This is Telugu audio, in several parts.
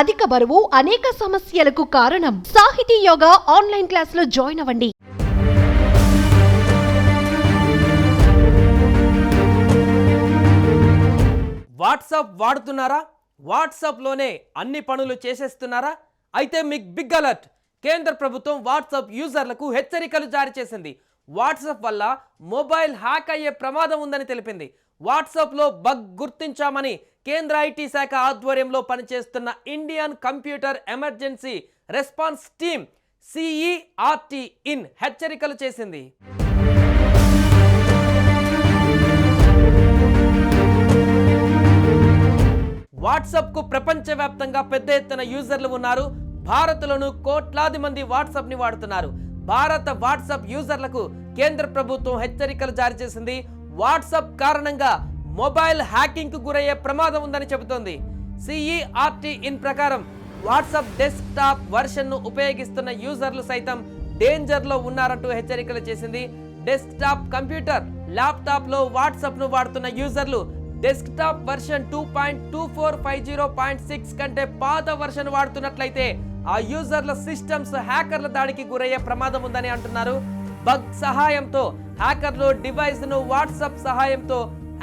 అధిక బరువు అనేక సమస్యలకు కారణం. సాహితీ యోగా ఆన్లైన్ క్లాసులో జాయిన్ అవ్వండి. వాట్సాప్ వాడుతున్నారా? వాట్సాప్లోనే అన్ని పనులు చేసేస్తున్నారా? అయితే మీకు బిగ్ అలర్ట్. కేంద్ర ప్రభుత్వం వాట్సాప్ యూజర్లకు హెచ్చరికలు జారీ చేసింది. వాట్సాప్ వల్ల మొబైల్ హ్యాక్ అయ్యే ప్రమాదం ఉందని తెలిపింది. వాట్సాప్లో బగ్ గుర్తించామని కేంద్ర ఐటీ శాఖ ఆధ్వర్యంలో పనిచేస్తున్న Indian computer emergency response team CERT In హెచ్చరికలు చేసింది. వాట్సాప్కు ప్రపంచవ్యాప్తంగా పెద్ద ఎత్తున యూజర్లు ఉన్నారు. భారత్లోనూ కోట్లాది మంది వాట్సాప్ని వాడుతున్నారు. భారత వాట్సాప్ యూజర్లకు కేంద్ర ప్రభుత్వం హెచ్చరికలు జారీ చేసింది. వాట్సాప్ కారణంగా మొబైల్ హ్యాకింగ్కు గురయ్యే ప్రమాదం ఉందని చెబుతోంది. సిఈఆర్టీ ఇన్ ప్రకారం వాట్సాప్ డెస్క్టాప్ వర్షన్ను ఉపయోగిస్తున్న యూజర్లు సైతం డేంజర్లో ఉన్నారంటూ హెచ్చరికలు చేసింది. డెస్క్టాప్ కంప్యూటర్ ల్యాప్టాప్లో వాట్సాప్ను వాడుతున్న యూజర్లు desktop version two point two four five zero point six కంటే పాత వర్షన్ వాడుతున్నట్లయితే ఆ యూజర్ల సిస్టమ్స్ హ్యాకర్ల దాడికి గురయ్యే ప్రమాదం ఉందని అంటున్నారు. బగ్ సహాయంతో హ్యాకర్లు డివైస్ను వాట్సాప్ సహాయంతో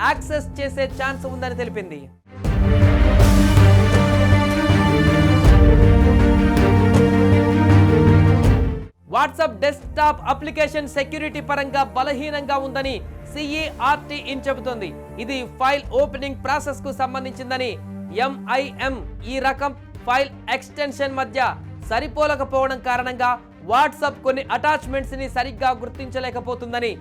యాక్సెస్ చేసే ఛాన్స్ ఉందని తెలిపింది. వాట్సాప్ డెస్క్టాప్ అప్లికేషన్ సెక్యూరిటీ పరంగా బలహీనంగా ఉందని సిఈఆర్టీ ఇన్ చెబుతోంది. ఇది ఫైల్ ఓపెనింగ్ ప్రాసెస్కు సంబంధించిందని ఎంఐఎం ఈ రకం ఫైల్ ఎక్స్టెన్షన్ మధ్య సరిపోలకపోవడం కారణంగా వాట్సాప్ కొన్ని అటాచ్మెంట్స్ని సరిగ్గా గుర్తించలేకపోతుందని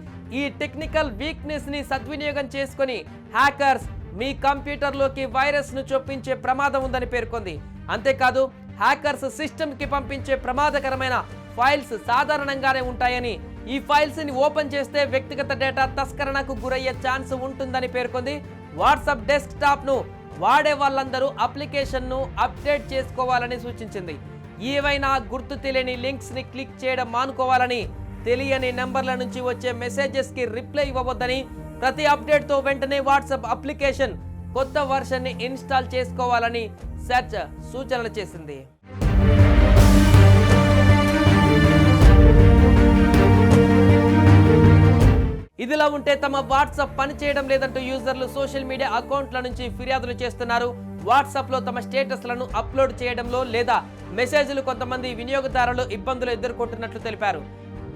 ఈ టెక్నికల్ వీక్నెస్ని సద్వినియోగం చేసుకొని హ్యాకర్స్ మీ కంప్యూటర్లోకి వైరస్ను చొప్పించే ప్రమాదం ఉందని పేర్కొంది. అంతేకాదు హ్యాకర్స్ సిస్టమ్కి పంపించే ప్రమాదకరమైన ఫైల్స్ సాధారణంగానే ఉంటాయని ఈ ఫైల్స్ని ఓపెన్ చేస్తే వ్యక్తిగత డేటా తస్కరణకు గురయ్యే ఛాన్స్ ఉంటుందని పేర్కొంది. వాట్సాప్ డెస్క్టాప్ను వాడే వాళ్ళందరూ అప్లికేషన్ను అప్డేట్ చేసుకోవాలని సూచించింది. ఏవైనా గుర్తు తెలియని లింక్స్ని క్లిక్ చేయడం మానుకోవాలని తెలియని నెంబర్ల నుంచి వచ్చే మెసేజెస్కి రిప్లై ఇవ్వవద్దని ప్రతి అప్డేట్తో వెంటనే వాట్సాప్ అప్లికేషన్ కొత్త వర్షన్ని ఇన్స్టాల్ చేసుకోవాలని సెర్చ్ సూచనలు చేసింది. ఇదిలా ఉంటే తమ వాట్సాప్ పనిచేయడం లేదంటూ యూజర్లు సోషల్ మీడియా అకౌంట్ల నుంచి ఫిర్యాదులు చేస్తున్నారు. వాట్సాప్లో తమ స్టేటస్లను అప్లోడ్ చేయడంలో లేదా మెసేజ్లు కొంతమంది వినియోగదారులు ఇబ్బందులు ఎదుర్కొంటున్నట్లు తెలిపారు.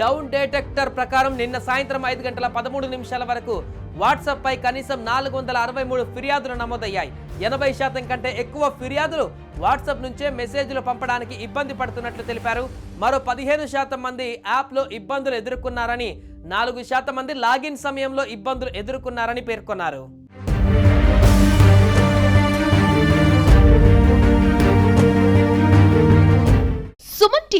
డౌన్ డిటెక్టర్ ప్రకారం నిన్న సాయంత్రం ఐదు గంటల పదమూడు నిమిషాల వరకు వాట్సాప్పై కనీసం నాలుగు వందల అరవై మూడు ఫిర్యాదులు నమోదయ్యాయి. ఎనభై శాతం కంటే ఎక్కువ ఫిర్యాదులు వాట్సాప్ నుంచే మెసేజ్లు పంపడానికి ఇబ్బంది పడుతున్నట్లు తెలిపారు. మరో పదిహేను శాతం మంది యాప్లో ఇబ్బందులు ఎదుర్కొన్నారని నాలుగు శాతం మంది లాగిన్ సమయంలో ఇబ్బందులు ఎదుర్కొన్నారని పేర్కొన్నారు.